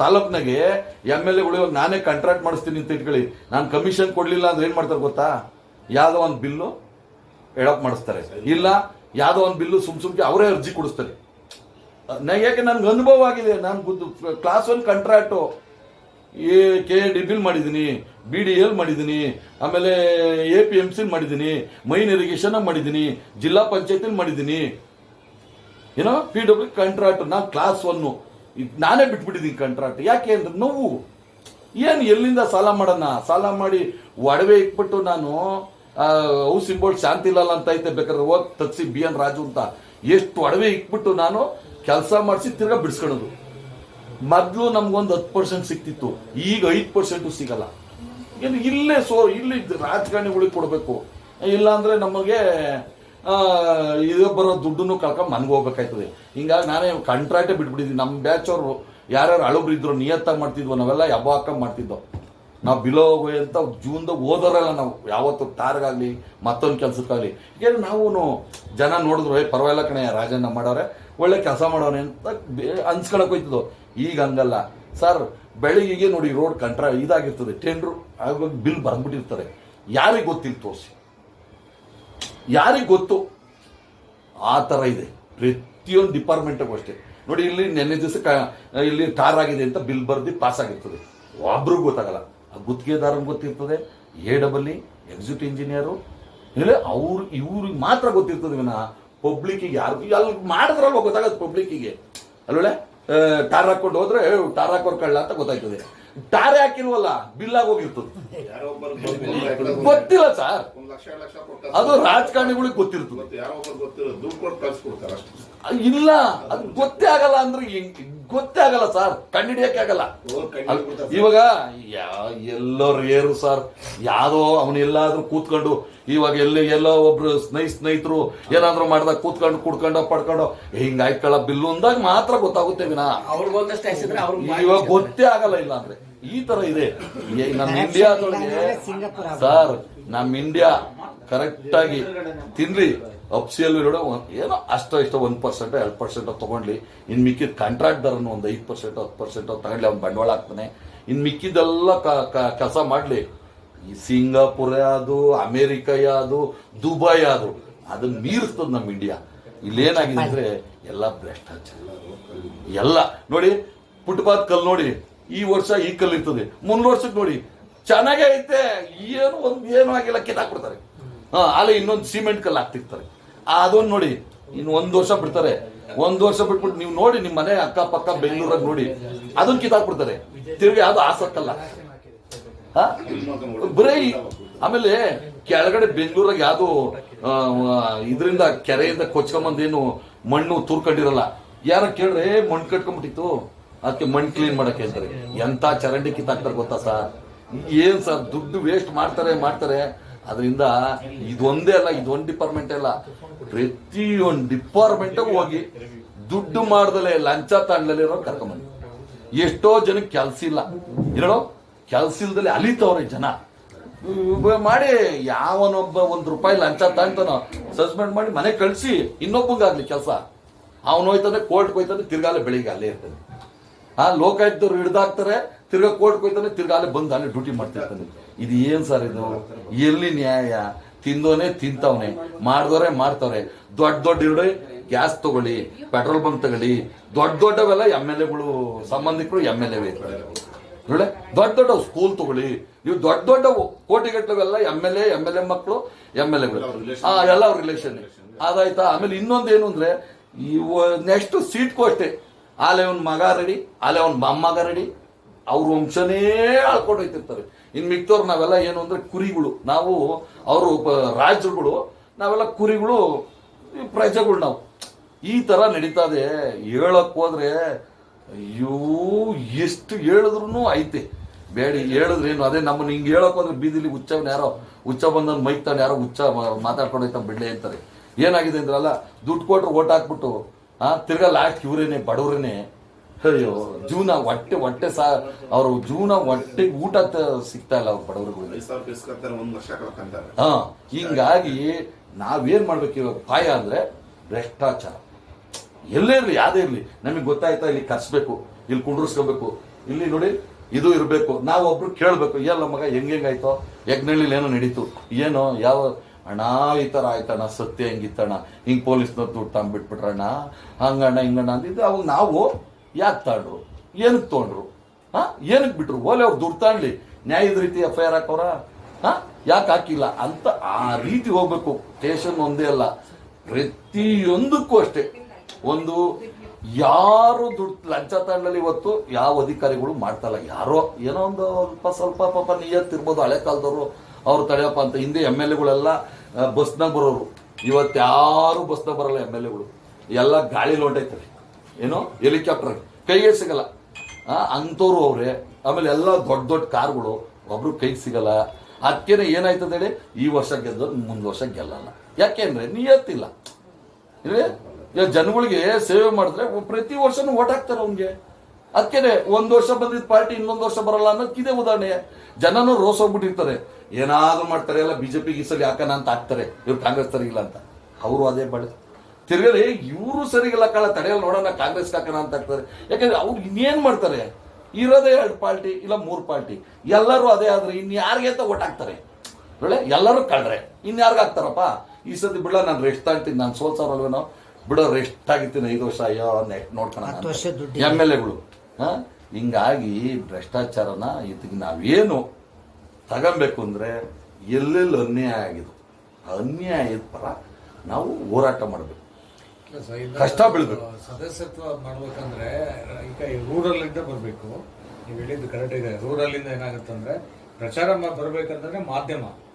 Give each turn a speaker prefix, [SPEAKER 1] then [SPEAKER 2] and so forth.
[SPEAKER 1] ತಾಲೂಕ್ನಾಗೆ M L ಎಗಳು ಇವಾಗ ನಾನೇ ಕಾಂಟ್ರಾಕ್ಟ್ ಮಾಡಿಸ್ತೀನಿ ಅಂತ ಇಟ್ಕೊಳ್ಳಿ. ನಾನು ಕಮಿಷನ್ ಕೊಡ್ಲಿಲ್ಲ ಅಂದ್ರೆ ಏನು ಮಾಡ್ತಾರೆ ಗೊತ್ತಾ? ಯಾವುದೋ ಒಂದು ಬಿಲ್ಲು ಎಡಪ್ ಮಾಡಿಸ್ತಾರೆ. ಇಲ್ಲ, ಯಾವುದೋ ಒಂದು ಬಿಲ್ಲು ಸುಮ್ ಸುಮ್ಕೆ ಅವರೇ ಅರ್ಜಿ ಕೊಡಿಸ್ತಾರೆ. ನಾ ಯಾಕೆ ನನ್ಗೆ ಅನುಭವ ಆಗಿದೆ? ನಾನು class one contract A K D bill ಮಾಡಿದ್ದೀನಿ ಬಿ ಡಿ ಎಲ್ ಮಾಡಿದ್ದೀನಿ ಆಮೇಲೆ ಎ ಪಿ ಎಂ ಸಿ ಮಾಡಿದ್ದೀನಿ ಮೈನ್ ಇರಿಗೇಷನ್ ಮಾಡಿದ್ದೀನಿ ಜಿಲ್ಲಾ ಪಂಚಾಯತಿಲಿ ಮಾಡಿದ್ದೀನಿ ಏನೋ ಪಿ ಡಬ್ಲ್ಯೂ ಕಾಂಟ್ರಾಕ್ಟ್ ನಾನು ಕ್ಲಾಸ್ ಒನ್ನು ನಾನೇ ಬಿಟ್ಬಿಟ್ಟಿದ್ದೀನಿ ಕಾಂಟ್ರಾಕ್ಟ್ ಯಾಕೆ ಅಂದ್ರೆ ನೋವು. ಏನು ಎಲ್ಲಿಂದ ಸಾಲ ಮಾಡೋಣ? ಸಾಲ ಮಾಡಿ ಒಡವೆ ಇಟ್ಬಿಟ್ಟು ನಾನು ಹೌಸಿಂಗ್ ಶಾಂತಿ ಇಲ್ಲ ಅಂತ ಐತೆ, ಬೇಕಾದ್ರೆ ಹೋಗಿ ತಗ್ಸಿ ಬಿ ಎನ್ ರಾಜು ಅಂತ. ಎಷ್ಟು ಒಡವೆ ಇಟ್ಬಿಟ್ಟು ನಾನು ಕೆಲಸ ಮಾಡಿಸಿ ತಿರ್ಗಾ ಬಿಡಿಸ್ಕೊಳ್ಳೋದು. ಮೊದಲು ನಮ್ಗೊಂದು ಹತ್ತು ಪರ್ಸೆಂಟ್ ಸಿಕ್ತಿತ್ತು. ಈಗ ಐದು ಪರ್ಸೆಂಟು ಸಿಗಲ್ಲ. ಏನು ಇಲ್ಲೇ ಸೋ ಇಲ್ಲಿ ರಾಜಕಾರಣಿಗಳಿಗೆ ಕೊಡಬೇಕು. ಇಲ್ಲಾಂದ್ರೆ ನಮಗೆ ಇದು ಬರೋ ದುಡ್ಡನ್ನು ಕಳ್ಕೊಂಡು ಮನ್ಗೆ ಹೋಗ್ಬೇಕಾಯ್ತದೆ. ಹಿಂಗಾಗಿ ನಾನೇ ಕಾಂಟ್ರಾಕ್ಟೇ ಬಿಟ್ಬಿಟ್ಟಿದ್ದೀನಿ. ನಮ್ಮ ಬ್ಯಾಚ್ ಅವರು ಯಾರ್ಯಾರು ಅಳುಬ್ರು ಇದ್ರು, ನಿಯತ್ತಾಗಿ ಮಾಡ್ತಿದ್ವು, ನಾವೆಲ್ಲ ಯಬ್ಬ ಹಾಕ ಮಾಡ್ತಿದ್ದೋ. ನಾವು ಬಿಲೋ ಅಂತ ಜೂನ್ದಾಗ ಓದೋರಲ್ಲ ನಾವು. ಯಾವತ್ತು ಟಾರ್ಗಾಗಲಿ ಮತ್ತೊಂದು ಕೆಲ್ಸಕ್ಕಾಗಲಿ. ಏನು ನಾವು ಜನ ನೋಡಿದ್ರು ಏ ಪರವಾಗಿಲ್ಲ ಕಣೆ, ರಾಜಣ್ಣ ಮಾಡೋರೆ. ಒಳ್ಳೆ ಕೆಲಸ ಮಾಡೋನೆ ಅಂತ ಬೇ- ಅನ್ಸ್ಕೊಳಕ್ ಹೋಯ್ತದೋ. ಈಗ ಹಂಗಲ್ಲ. ಸರ್, ಬೆಳಿಗ್ಗೆ ನೋಡಿ ರೋಡ್ ಕಂಟ್ರಾ ಇದಾಗಿರ್ತದೆ. ಟೆಂಡ್ರು ಆಗ ಬಿಲ್ ಬಂದ್ಬಿಟ್ಟಿರ್ತಾರೆ ಯಾರಿಗೆ ಗೊತ್ತಿಲ್ಲ, ತೋರಿಸಿ. ಯಾರಿಗೆ ಗೊತ್ತು? ಆ ಥರ ಇದೆ. ಪ್ರತಿಯೊಂದು ಡಿಪಾರ್ಟ್ಮೆಂಟಿಗೂ ಅಷ್ಟೇ. ನೋಡಿ, ಇಲ್ಲಿ ನೆನ್ನೆ ದಿವಸ ಇಲ್ಲಿ ಟಾರ್ ಆಗಿದೆ ಅಂತ ಬಿಲ್ ಬರ್ದು ಪಾಸ್ ಆಗಿರ್ತದೆ. ಒಬ್ರಿಗೂ ಗೊತ್ತಾಗಲ್ಲ. ಆ ಗುತ್ತಿಗೆದಾರನ್ ಗೊತ್ತಿರ್ತದೆ A double E executive engineer ಇಲ್ಲ, ಅವ್ರು ಇವ್ರಿಗೆ ಮಾತ್ರ ಗೊತ್ತಿರ್ತದೆ ವಿನ ಪಬ್ಲಿಕ್ಕಿಗೆ ಯಾರು ಅಲ್ಲಿ ಮಾಡಿದ್ರಲ್ವ ಗೊತ್ತಾಗತ್ತೆ ಪಬ್ಲಿಕ್ಕಿಗೆ ಅಲ್ವಳೆ ಟಾರ್ ಹಾಕೊಂಡು ಹೋದ್ರೆ ಟಾರ್ ಹಾಕೋರ್ ಕಳ್ಳ ಅಂತ ಗೊತ್ತಾಯ್ತದೆ. ಟಾರ್ ಹಾಕಿಲ್ವಲ್ಲ ಬಿಲ್ ಆಗಿ ಹೋಗಿರ್ತದೆ.
[SPEAKER 2] ಗೊತ್ತಿಲ್ಲ.
[SPEAKER 1] ಸರ್. ಅದು ರಾಜಕಾರಣಿಗಳಿಗೆ ಗೊತ್ತಿರ್ತದೆ. ಇಲ್ಲ ಅದು ಗೊತ್ತೇ ಆಗಲ್ಲ ಅಂದ್ರೆ ಗೊತ್ತೇ ಆಗಲ್ಲ ಸರ್. ಕಂಡಿಡಿಯಕ್ಕೆ ಆಗಲ್ಲ. ಇವಾಗ ಯಾ- ಎಲ್ಲೋ ರೇರು ಸರ್. ಯಾವ್ದೋ ಅವನೆಲ್ಲಾದ್ರೂ ಕೂತ್ಕೊಂಡು ಇವಾಗ ಎಲ್ಲಿ ಎಲ್ಲೋ ಒಬ್ರು ಸ್ನೇಹಿ ಸ್ನೇಹಿತರು ಏನಾದ್ರೂ ಮಾಡ್ದಾಗ ಕೂತ್ಕೊಂಡು ಕುಡ್ಕೊಂಡು ಪಡ್ಕೊಂಡು ಆಯ್ಕೊಳ್ಳ ಬಿಲ್ಲು ಅಂದಾಗ ಮಾತ್ರ ಗೊತ್ತಾಗುತ್ತೆ ವಿನ. ಇವಾಗ ಗೊತ್ತೇ ಆಗಲ್ಲ ಇಲ್ಲ ಅಂದ್ರೆ. ಈ ತರ ಇದೆ. ಏ, ನಮ್ಮ ಇಂಡಿಯಾದೊಳಗೆ ಸರ್ ನಮ್ಮ ಇಂಡಿಯಾ ಕರೆಕ್ಟ್ ಆಗಿ ತಿನ್ರಿ ಅಪ್ಸಿಯಲ್ಲಿ ಇರೋ ಏನೋ ಅಷ್ಟೋ ಇಷ್ಟೋ ಒಂದ್ ಪರ್ಸೆಂಟ್ ಎರಡು ಪರ್ಸೆಂಟ್ ತಗೊಂಡ್ಲಿ. ಇನ್ ಮಿಕ್ಕಿದ ಕಾಂಟ್ರಾಕ್ಟ್ ದರನ್ನು ಒಂದು ಐದು ಪರ್ಸೆಂಟ್ ಹತ್ತು ಪರ್ಸೆಂಟ್ ತಗೊಂಡ್ಲಿ ಅವ್ನು ಬಂಡವಾಳ ಹಾಕ್ತಾನೆ. ಇನ್ ಮಿಕ್ಕಿದೆಲ್ಲ ಕೆಲಸ ಮಾಡ್ಲಿ. ಈ ಸಿಂಗಾಪುರ ಯಾವುದು ಅಮೇರಿಕ ಯಾವುದು ದುಬೈ ಯಾವುದು ಅದನ್ನ ಮೀರಿಸ್ತದ ನಮ್ಮ ಇಂಡಿಯಾ. ಇಲ್ಲೇನಾಗಿದೆ ಅಂದ್ರೆ ಎಲ್ಲ ಭ್ರಷ್ಟಾಚಾರ. ಎಲ್ಲ. ನೋಡಿ ಫುಟ್ಪಾತ್ ಕಲ್ಲು ನೋಡಿ, ಈ ವರ್ಷ ಈ ಕಲ್ಲು ಇರ್ತದೆ. ಮುಂದ್ ವರ್ಷಕ್ಕೆ ನೋಡಿ, ಚೆನ್ನಾಗೇ ಐತೆ, ಏನು ಒಂದು ಏನೂ ಆಗಿಲ್ಲ, ಕಿತ್ತಾಕ್ಬಿಡ್ತಾರೆ. ಹಾಂ, ಅಲ್ಲಿ ಇನ್ನೊಂದು ಸಿಮೆಂಟ್ ಕಲ್ಲು ಹಾಕ್ತಿರ್ತಾರೆ. ಅದೊಂದು ನೋಡಿ, ಇನ್ನು ಒಂದು ವರ್ಷ ಬಿಡ್ತಾರೆ. ಒಂದು ವರ್ಷ ಬಿಟ್ಬಿಟ್ಟು ನೀವು ನೋಡಿ ನಿಮ್ಮ ಮನೆ ಅಕ್ಕಪಕ್ಕ ಬೆಂಗಳೂರಾಗ ನೋಡಿ ಅದನ್ನ ಕಿತ್ತಾಕ್ಬಿಡ್ತಾರೆ. ತಿರುಗಿ ಅದು ಆಸಕ್ಕಲ್ಲ? ಬರೀ ಆಮೇಲೆ ಕೆಳಗಡೆ ಬೆಂಗಳೂರಾಗ ಯಾವ್ದು ಇದರಿಂದ ಕೆರೆಯಿಂದ ಕೊಚ್ಕೊಂಬಂದೇನು ಮಣ್ಣು ತೂರ್ಕೊಂಡಿರಲ್ಲ. ಯಾರ ಕೇಳ್ರೆ ಮಣ್ಣು ಕಟ್ಕೊಂಡ್ಬಿಟ್ಟಿತ್ತು ಅದಕ್ಕೆ ಮಣ್ಣು ಕ್ಲೀನ್ ಮಾಡಕ್ಕೆ ಹೇಳ್ತಾರೆ ಎಂತ ಚರಂಡಿ ಕಿತ್ತಾಕ್ತಾರೆ ಗೊತ್ತಾ ಸರ್? ಏನ್ ಸರ್ ದುಡ್ಡು ವೇಸ್ಟ್ ಮಾಡ್ತಾರೆ ಮಾಡ್ತಾರೆ. ಅದರಿಂದ ಇದೊಂದೇ ಅಲ್ಲ ಇದೊಂದು ಡಿಪಾರ್ಟ್ಮೆಂಟ್ ಅಲ್ಲ. ಪ್ರತಿಯೊಂದು ಡಿಪಾರ್ಟ್ಮೆಂಟ್ ಹೋಗಿ ದುಡ್ಡು ಮಾಡ್ದಲೆ ಲಂಚ ತಾಂಡ್ಲೇ ಇರೋ ಕರ್ಕೊಂಬಂದು ಎಷ್ಟೋ ಜನಕ್ಕೆ ಕೆಲಸ ಇಲ್ಲ. ಹೇಳೋ ಕೆಲ್ಸ ಇಲ್ದಲ್ಲಿ ಅಲಿತವ್ರೆ ಜನ. ಮಾಡಿ, ಯಾವನೊಬ್ಬ ಒಂದ್ ರೂಪಾಯಿ ಲಂಚ ತಾಂತಾನೋ ಸಸ್ಪೆಂಡ್ ಮಾಡಿ ಮನೆ ಕಳ್ಸಿ, ಇನ್ನೊಬ್ಬಂಗಾಗ್ಲಿ ಕೆಲಸ. ಅವನು ಹೋಯ್ತಾನೆ ಕೋರ್ಟ್ ಹೋಯ್ತಾನೆ, ತಿರ್ಗಾಲೆ ಬೆಳಿಗ್ಗೆ ಅಲ್ಲೇ ಇರ್ತಾನೆ. ಆ, ಲೋಕಾಯುಕ್ತವ್ರು ಹಿಡ್ದಾಕ್ತಾರೆ, ತಿರ್ಗಾ ಕೋರ್ಟ್ ಹೋಯ್ತಾನೆ, ತಿರ್ಗಾಲೆ ಬಂದು ಅಲ್ಲೇ ಡ್ಯೂಟಿ ಮಾಡ್ತಿರ್ತಾನೆ. ಇದು ಏನ್ ಸರ್ ಇದು? ಎಲ್ಲಿ ನ್ಯಾಯ? ತಿಂದೋನೆ ತಿಂತವನೆ, ಮಾಡ್ದವ್ರೆ ಮಾಡ್ತವ್ರೆ. ದೊಡ್ಡ ದೊಡ್ಡ ಇರಡಿ ಗ್ಯಾಸ್ ತಗೊಳ್ಳಿ, ಪೆಟ್ರೋಲ್ ಬಂಕ್ ತಗೊಳ್ಳಿ. ದೊಡ್ಡ ದೊಡ್ಡವೆಲ್ಲ ಎಂ ಎಲ್ ಎಗಳು, ಸಂಬಂಧಿಕರು ಎಂ ಎಲ್ ಎ ನೋಡಿ ದೊಡ್ಡ ದೊಡ್ಡ ಸ್ಕೂಲ್ ತಗೊಳ್ಳಿ. ನೀವು ದೊಡ್ಡ ದೊಡ್ಡವು ಕೋಟಿಗಟ್ಟಲೆಲ್ಲ M L A M L A ಮಕ್ಕಳು ಎಂ ಎಲ್ ಎಗಳು ಎಲ್ಲ ಎಲ್ಲ ರಿಲೇಷನ್ ಅದಾಯ್ತಾ? ಆಮೇಲೆ ಇನ್ನೊಂದೇನು ಅಂದ್ರೆ ಇವ ನೆಕ್ಸ್ಟ್ ಸೀಟ್ಗೂ ಅಷ್ಟೇ. ಆಲೆ ಅವ್ನ ಮಗ ರೆಡಿ ಆಲೆ ಅವ್ನ ಮೊಮ್ಮಗ ರೆಡಿ ಅವ್ರ ವಂಶನೇ ಆಳ್ಕೊಂಡು ಹೋಯ್ತಿರ್ತಾರೆ. ಇನ್ ಮಿಕ್ತವ್ರು ನಾವೆಲ್ಲ ಏನು ಅಂದ್ರೆ ಕುರಿಗಳು. ನಾವು ಅವರು ರಾಜರುಗಳು ನಾವೆಲ್ಲ ಕುರಿಗಳು ಪ್ರಜೆಗಳು ನಾವು. ಈ ತರ ನಡೀತಾ ಇದೆ. ಹೇಳಕ್ ಹೋದ್ರೆ ಅಯ್ಯೋ ಎಷ್ಟು ಹೇಳಿದ್ರು ಐತೆ. ಬೇಡಿ ಹೇಳಿದ್ರೇನು ಅದೇ ನಮ್ಮನ್ನ ಹಿಂಗೆ ಹೇಳಕ್ ಹೋದ್ರೆ ಬೀದಿಲಿ ಹುಚ್ಚ ಯಾರೋ ಹುಚ್ಚ ಬಂದನ್ ಮೈಕ್ ತಾನೆ ಯಾರೋ ಹುಚ್ಚ ಮಾತಾಡ್ಕೊಂಡು ಹೋಯ್ತಾನೆ ಬಿಡ್ಲೆ ಅಂತಾರೆ. ಏನಾಗಿದೆ ಅಂದ್ರಲ್ಲ ದುಡ್ಡು ಕೊಟ್ಟರು ಓಟ್ ಹಾಕ್ಬಿಟ್ಟು ಆ ತಿರ್ಗಾ ಲಾಸ್ಟ್ ಇವ್ರೇನೆ ಬಡವ್ರೇನೆ ಅಯ್ಯೋ ಜೀವನ ಹೊಟ್ಟೆ ಹೊಟ್ಟೆ ಸಾ ಅವರು ಜೀವನ ಹೊಟ್ಟೆ ಊಟ ಸಿಗ್ತಾ ಇಲ್ಲ ಅವ್ರು
[SPEAKER 2] ಲಕ್ಷ
[SPEAKER 1] ಹಾ ಹಿಂಗಾಗಿ ನಾವೇನ್ ಮಾಡ್ಬೇಕು ಇವಾಗ? ಪಾಯ ಅಂದ್ರೆ ಭ್ರಷ್ಟಾಚಾರ. ಎಲ್ಲೇ ಇರಲಿ, ಯಾವುದೇ ಇರಲಿ. ನಮಗೆ ಗೊತ್ತಾಯ್ತಾ ಇಲ್ಲಿ ಕರ್ಸ್ಬೇಕು, ಇಲ್ಲಿ ಕುಂಡ್ರಿಸ್ಕೋಬೇಕು. ಇಲ್ಲಿ ನೋಡಿ, ಇದು ಇರಬೇಕು. ನಾವು ಒಬ್ರು ಕೇಳಬೇಕು ಎಲ್ಲ ಮಗ ಹೆಂಗಾಯ್ತೋ ಯಜ್ಞಳ್ಳಿಲಿ ಏನೋ ನಡೀತು? ಏನೋ, ಯಾವ ಅಣ್ಣ, ಈ ಥರ ಆಯ್ತಣ್ಣ, ಸತ್ಯ ಹೆಂಗಿತ್ತಣ್ಣ ಹಿಂಗೆ ಪೊಲೀಸ್ನ ದುಡ್ಡು ತಂಬಿಟ್ಬಿಟ್ರಣ್ಣ ಹಂಗಣ್ಣ, ಹಿಂಗಣ್ಣ ಅಂದಿದ್ದು ಅವಾಗ ನಾವು ಯಾಕೆ ತಗೊಂಡ್ರು ಏನಕ್ಕೆ ತೊಗೊಂಡ್ರು? ಹಾ? ಏನಕ್ಕೆ ಬಿಟ್ರು? ಓಲೆ ಅವ್ರು ದುಡ್ಡು ತಗೊಳ್ಳಿ ನ್ಯಾಯದ ರೀತಿ ಎಫ್ ಐ ಆರ್ ಹಾಕೋರ? ಹಾ? ಯಾಕೆ ಹಾಕಿಲ್ಲ? ಅಂತ ಆ ರೀತಿ ಹೋಗ್ಬೇಕು. ಸ್ಟೇಷನ್ ಒಂದೇ ಅಲ್ಲ. ಪ್ರತಿಯೊಂದಕ್ಕೂ ಅಷ್ಟೇ. ಒಂದು ಯಾರು ದುಡ್ಡು ಲಂಚ ತಂಡಲ್ಲಿ ಇವತ್ತು ಯಾವ ಅಧಿಕಾರಿಗಳು ಮಾಡ್ತಲ್ಲ ಯಾರೋ ಏನೋ ಒಂದು ಸ್ವಲ್ಪ ಸ್ವಲ್ಪ ಪಾಪ ನಿಯತ್ತಿರ್ಬೋದು ಹಳೆ ಕಾಲದವರು ಅವ್ರು ತಡೆಯಪ್ಪ ಅಂತ. ಹಿಂದೆ ಎಂ ಎಲ್ ಎಗಳೆಲ್ಲ ಬಸ್ನಾಗ ಬರೋರು. ಇವತ್ತು ಯಾರು ಬಸ್ನಾಗ ಬರಲ್ಲ ಎಂ ಎಲ್ ಎಗಳು. ಎಲ್ಲ ಗಾಳಿ ಹೊಂಟೈತಾರೆ ಏನೋ ಹೆಲಿಕಾಪ್ಟರ್ ಕೈಗೆ ಸಿಗಲ್ಲ. ಅಂಥವ್ರು ಅವ್ರೆ. ಆಮೇಲೆ ಎಲ್ಲ ದೊಡ್ಡ ದೊಡ್ಡ ಕಾರ್ಗಳು, ಒಬ್ರು ಕೈಗೆ ಸಿಗಲ್ಲ. ಅದಕ್ಕೇನೆ ಏನಾಯ್ತದ ಹೇಳಿ, ಈ ವರ್ಷ ಗೆದ್ದವ್ರು, ಮುಂದ್ ವರ್ಷ ಗೆಲ್ಲಲ್ಲ. ಯಾಕೆಂದ್ರೆ ನಿಯತ್ತಿಲ್ಲ. ಇಲ್ವೇ ಈಗ ಜನಗಳಿಗೆ ಸೇವೆ ಮಾಡಿದ್ರೆ ಪ್ರತಿ ವರ್ಷನೂ ಓಟ್ ಹಾಕ್ತಾರೆ ಅವ್ನಿಗೆ. ಅದಕ್ಕೆ ಒಂದು ವರ್ಷ ಬಂದಿದ್ದ ಪಾರ್ಟಿ ಇನ್ನೊಂದು ವರ್ಷ ಬರಲ್ಲ ಅನ್ನೋದಕ್ಕಿದೆ ಉದಾಹರಣೆ. ಜನನು ರೋಸ್ ಹೋಗ್ಬಿಟ್ಟಿರ್ತಾರೆ. ಏನಾದ್ರೂ ಮಾಡ್ತಾರೆ, ಎಲ್ಲ ಬಿಜೆಪಿ ಗೀಸಲ್ಲಿ ಹಾಕೋಣ ಅಂತ ಹಾಕ್ತಾರೆ. ಇವ್ರು ಕಾಂಗ್ರೆಸ್ ಸರಿಗಿಲ್ಲ ಅಂತ. ಅವರು ಅದೇ ಬಳೆ ತಿರ್ಗಲಿ ಇವರು ಸರಿಗಿಲ್ಲ ಕಾಳ ತಡೆಯಲ್ಲ ನೋಡೋಣ, ಕಾಂಗ್ರೆಸ್ ಹಾಕೋಣ ಅಂತ ಹಾಕ್ತಾರೆ. ಯಾಕಂದ್ರೆ ಅವ್ರು ಇನ್ನೇನ್ ಮಾಡ್ತಾರೆ? ಇರೋದೇ ಎರಡು ಪಾರ್ಟಿ, ಇಲ್ಲ ಮೂರು ಪಾರ್ಟಿ. ಎಲ್ಲರೂ ಅದೇ ಆದ್ರೆ ಇನ್ ಯಾರಿಗೆ ಅಂತ ಓಟ್ ಹಾಕ್ತಾರೆ? ಒಳ್ಳೆ ಎಲ್ಲರೂ ಕಳ್ರೆ ಇನ್ಯಾರಿಗೆ ಹಾಕ್ತಾರಪ್ಪ? ಈ ಸತಿ ಬಿಡಲ್ಲ ನಾನು ರೆಸ್ಟ್ ತಗೊಂತೀನಿ, ನಾನು ಸೋಲ್ಸೋರಲ್ವೇನೋ? ಬಿಡೋ ರೆಸ್ಟ್ ಆಗಿರ್ತೀನಿ ಐದು ವರ್ಷ ಅಯ್ಯೋ ನೆಟ್
[SPEAKER 3] ದುಡ್ಡಿಲ್ಲ.
[SPEAKER 1] ಎಂ ಎಲ್ ಎಗಳು ಹಿಂಗಾಗಿ ಭ್ರಷ್ಟಾಚಾರನ ಇದಕ್ಕೆ ನಾವೇನು ತಗೊಬೇಕು ಅಂದ್ರೆ ಎಲ್ಲೆಲ್ಲಿ ಅನ್ಯಾಯ ಆಗಿದ್ದು ಅನ್ಯಾಯದ ಪರ ನಾವು ಹೋರಾಟ ಮಾಡಬೇಕು. ಕಷ್ಟ ಬೀಳ್ಬೇಕು.
[SPEAKER 4] ಸದಸ್ಯತ್ವ ಮಾಡ್ಬೇಕಂದ್ರೆ ಈಗ ರೂರಲ್ ಇಂದ ಬರಬೇಕು. ನೀವು ಹೇಳಿದ್ದು ಕರೆಕ್ಟ್ ಇದೆ. ರೂರಲ್ ಇಂದ ಏನಾಗುತ್ತಂದ್ರೆ ಪ್ರಚಾರ ಮಾ- ಬರ್ಬೇಕಂದ್ರೆ ಮಾಧ್ಯಮ.